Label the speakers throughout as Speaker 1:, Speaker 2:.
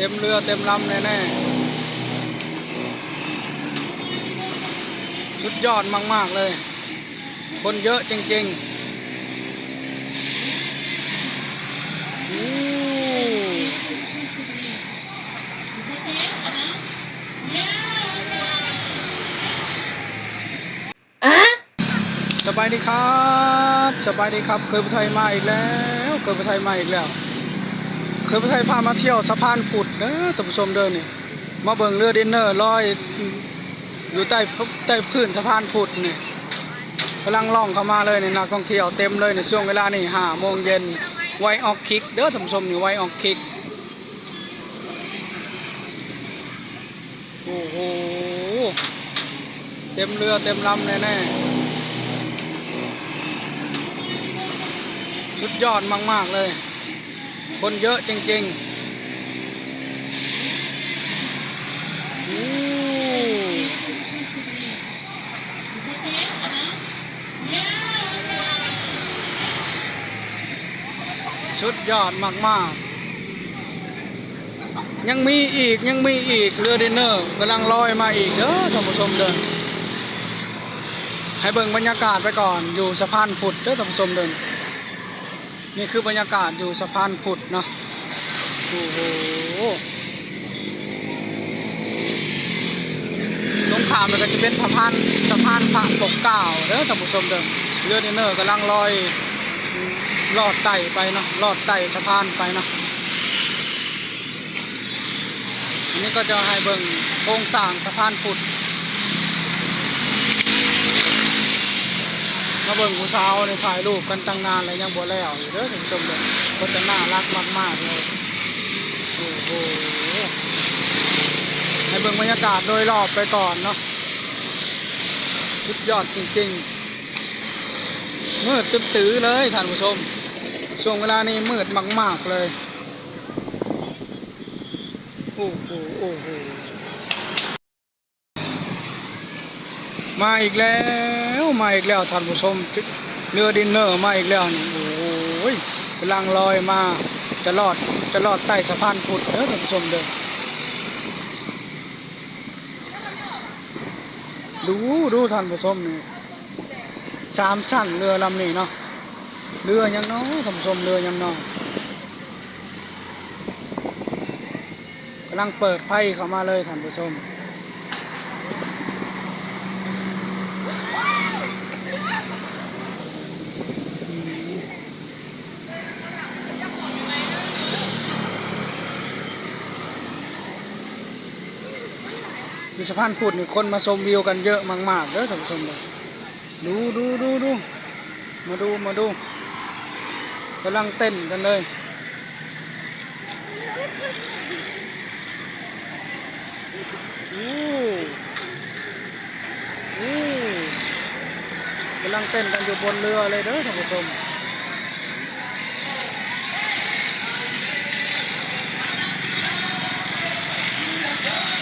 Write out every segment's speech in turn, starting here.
Speaker 1: ต็มเรือเต็มลำแน่ๆสุดยอดมากๆเลย คนเยอะจริงๆอู้
Speaker 2: อะ
Speaker 1: สบายดีครับ สบายดีครับ เคยไปไทยมาอีกแล้ว เคยไปไทยมาอีกแล้ว เคยไปไทยพามาเที่ยวสะพานผุดเด้อท่านผู้ชมเดินนี่มาเบิ่งเรือดินเนอร์ลอยอยู่ใต้ใต้พื้นสะพานผุดนี่กำลังล่องเข้ามาเลยในนักท่องเที่ยวเต็มเลยในช่วงเวลานี่ห้าโมงเย็นไวออกคิกเด้อท่านผู้ชมนี่ไวออกคิกโอ้โหเต็มเรือเต็มลำแน่ๆสุดยอดมาก ๆ เลย คนเยอะจริงๆอู้สุดยอดมากๆ ยังมีอีกยังมีอีกเรือดินเนอร์กำลังลอยมาอีกเด้อท่านผู้ชมเดินให้เบิ่งบรรยากาศไปก่อนอยู่สะพานผุดเด้อท่านผู้ชมเดิน นี่คือบรรยากาศอยู่สะพานผุดเนาะโอ้โหตรงขามันก็จะเป็นสะพานสะพานพระปกเกล้าเด้อท่านผู้ชมเด้อเรือดินเนอร์กำลังลอยลอดไต่ไปเนาะลอดไต่สะพานไปเนาะอันนี้ก็จะให้เบิ่งโครงสร้างสะพานผุด มาเบิ่งผู้สาวในถ่ายรูปกันตั้งนานแล้วยังบ่แล้วอยู่เด้อท่านผู้ชมเด้อก็จะน่ารักมากๆเลยโอ้โหให้เบิ่งบรรยากาศโดยรอบไปก่อนเนาะสุดยอดจริงๆมืดตึ๊บตื้อเลยท่านผู้ชม ช่วงเวลานี้มืดมาก ๆเลยโอ้โหโอ้โหมาอีกแล้ว มาอีกแล้วท่านผู้ชมเรือดินเนอร์มาอีกแล้วนี่โอ้ยกำลังลอยมาจะรอดจะรอดใต้สะพานพุทธเด้อท่านผู้ชมเด้อดูดูท่านผู้ชมนี่สามชั้นเรือลำนี้เนาะเรือยังเนาะท่านผู้ชมเรือยังเนาะกำลังเปิดไพ่เข้ามาเลยท่านผู้ชม อยู่สะพานพุทธนี่คนมาชมวิวกันเยอะมากๆเด้อท่านผู้ชมเลยดูดูดูดูมาดูมาดูกำลังเต้นกันเลยอู้อู้กำลังเต้นกันอยู่บนเรือเลยเด้อท่านผู้ชมสุ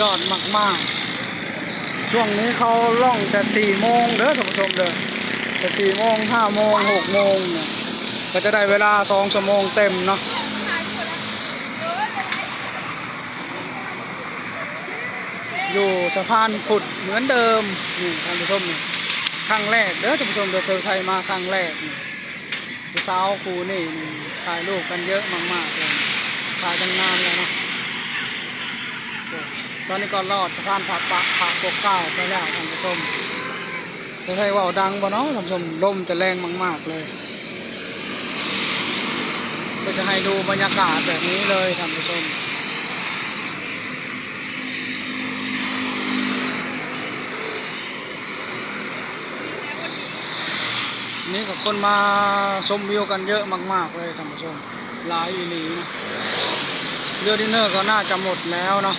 Speaker 1: ยอดมากๆ ช่วงนี้เขาล่องแต่สี่โมงเด้อท่านผู้ชมเด้อแต่สี่โมงห้าโมงหกโมงเนี่ยก็จะได้เวลาสองชั่วโมงเต็มเนาะอยู่สะพานผุดเหมือนเดิมนี่ท่านผู้ชมนี่ครั้งแรกเด้อท่านผู้ชมเด้อเที่ยไทยมาครั้งแรกนี่ผู้สาวครูนี่ถ่ายรูปกันเยอะมากๆเลยถ่ายกันนานเลยเนาะ ตอนนี้ก็รอดสะพานผักปะผักปกเก้าไปแล้วท่านผู้ชมจะใช่ว่าดังบ่เนาะท่านผู้ชมลมจะแรงมาก ๆเลย ก็จะให้ดูบรรยากาศแบบนี้เลยท่านผู้ชมนี่กับคนมาชมวิวกันเยอะมาก ๆ เลยท่านผู้ชมหลายอีหลีนะเรือดินเนอร์ก็น่าจะหมดแล้วเนาะ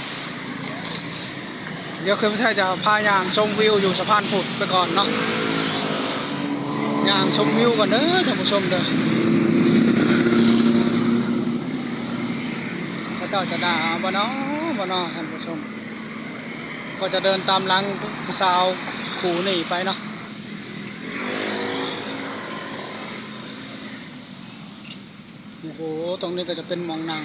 Speaker 1: เดี๋ยวคืนพี่ไทยจะพายางชมวิวอยู่สะพานผุดไปก่อนเนาะยางชมวิวก่อนเด้อท่านผู้ชมเด้อก็จะจ้าจะด่าบ่เนาะบ่เนาะท่านผู้ชม ก็จะเดินตามหลังผู้สาวขู่หนีไปเนาะโอ้โห ตรงนี้ก็จะเป็นมองนัง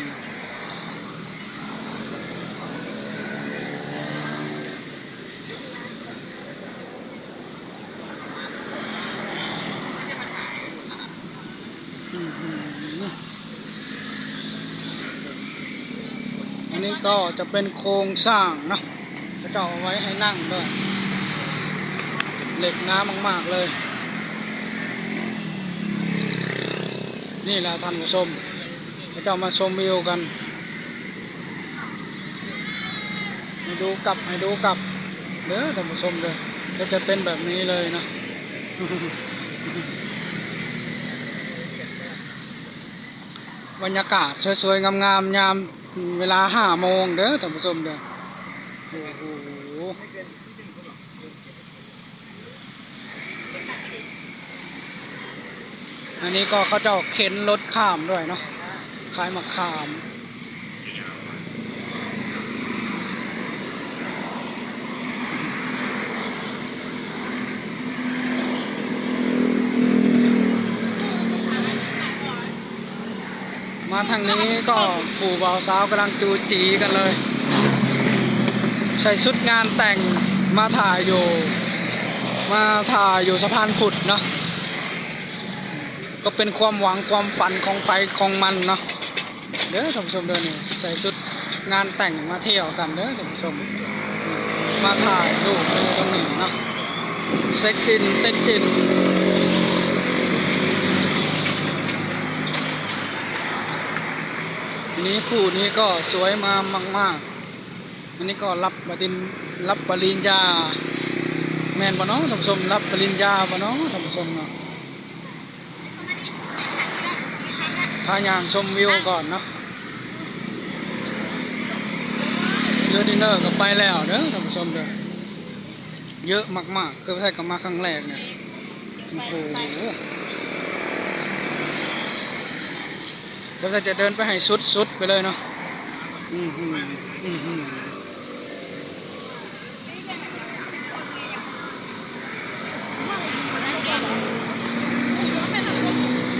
Speaker 1: อื้อหืออั นนี้ก็จะเป็นโครงสร้างเนาะจะเจาเอาไว้ให้นั่งด้วย เหล็กน้ำมาก ๆ เลย นี่แหละท่านผู้ชมจะเจ้ามาชมวิวกันให้ดูกลับให้ดูกลับเด้อท่านผู้ชมเด้อก็จะเป็นแบบนี้เลยนะบรรยากาศสวยๆงามๆยาม เวลาห้าโมงเด้อท่านผู้ชมเด้อโอ้โหอันนี้ก็เขาเจ้าเข็นรถข้ามด้วยเนาะขายมะขาม ทางนี้ก็ผู้บ่าวสาวกำลังจูจีกันเลย ใส่ชุดงานแต่งมาถ่ายอยู่ มาถ่ายอยู่สะพานผุดเนาะก็เป็นความหวังความฝันของไปของมันเนาะเด้อท่านผู้ชมเด้อนี่ใส่ชุดงานแต่งมาเที่ยวกันเด้อท่านผู้ชม มาถ่ายรูปอยู่ตรงนี้เนาะเซ็กอินเซ็กอิน ทีนี้คู่นี้ก็สวยมามากๆ อันนี้ก็รับปริญรับปริญญา แมนบ่เนาะท่านผู้ชมรับปริญญาบ่เนาะท่านผู้ชมเนาะพายางชมวิวก่อนเนาะเรือดินเนอร์ก็ไปแล้วเด้อท่านผู้ชมเด้อเยอะมากๆคือไทยก็มาครั้งแรกเนี่ยโอ้โห เดี๋ยวเราจะเดินไปให้สุดสุดไปเลยเนาะอืมอืมอืมอืม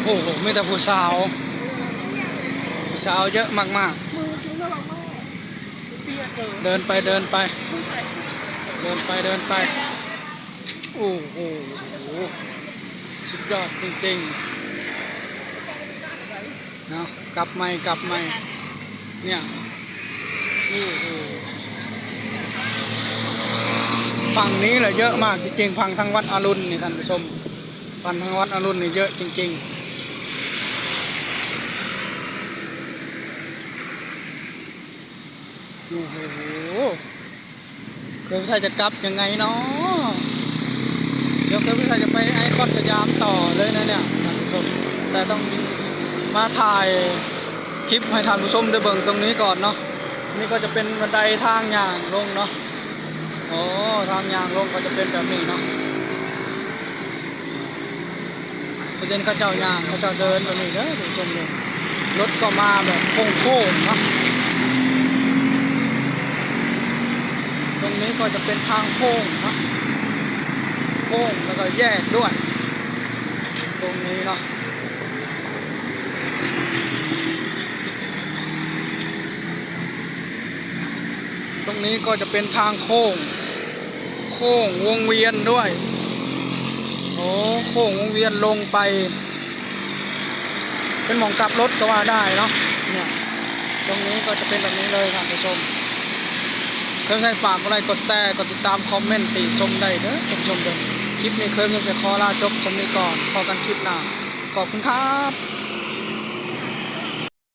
Speaker 1: โอ้โหไม่แต่ผู้สาว ผู้สาวเยอะมาก
Speaker 2: มากเตี้ยเกิน
Speaker 1: ๆเดินไปเดินไป เดินไปเดินไป โอ้โห สุดยอดจริงๆ เนาะกลับไม่กลับไม่เนี่ยโอ้โหฝั่งนี้แหละเยอะมากจริงๆฝั่งทางวัดอรุณนี่ท่านผู้ชมฝั่งทางวัดอรุณนี่เยอะจริง ๆโอ้โหเคยพิทยจะกลับยังไงเนาะเดี๋ยวเคยพิทยจะไปไอคอนสยามต่อเลยนะเนี่ยท่านผู้ชมแต่ต้อง มาถ่ายคลิปให้ท่านผู้ชมได้เบิ่งตรงนี้ก่อนเนาะนี่ก็จะเป็นบันไดทางยางลงเนาะโอ้ทางยางลงก็จะเป็นแบบนี้เนาะประเด็นเขาเจ้ายางเขาเจ้าเดินแบบนี้เด้อท่านผู้ชมเลยรถก็มาแบบโค้งๆเนาะตรงนี้ก็จะเป็นทางโค้งเนาะโค้งแล้วก็แยกด้วย ตรงนี้เนาะ รงนี้ก็จะเป็นทางโค้ง โค้งวงเวียนด้วย โอ้โค้งวงเวียนลงไป เป็นหมองกลับรถก็ว่าได้เนาะ เนี่ย ตรงนี้ก็จะเป็นแบบนี้เลยครับผู้ชมเคยใครฝากอะไรกดแชร์กดติดตามคอมเมนต์ติชมได้เด้อท่านผู้ชมเด้อคลิปนี้เคยมีแต่ขอลาจบชมนี้ก่อนพอกันคลิปหน้า ขอบคุณครับ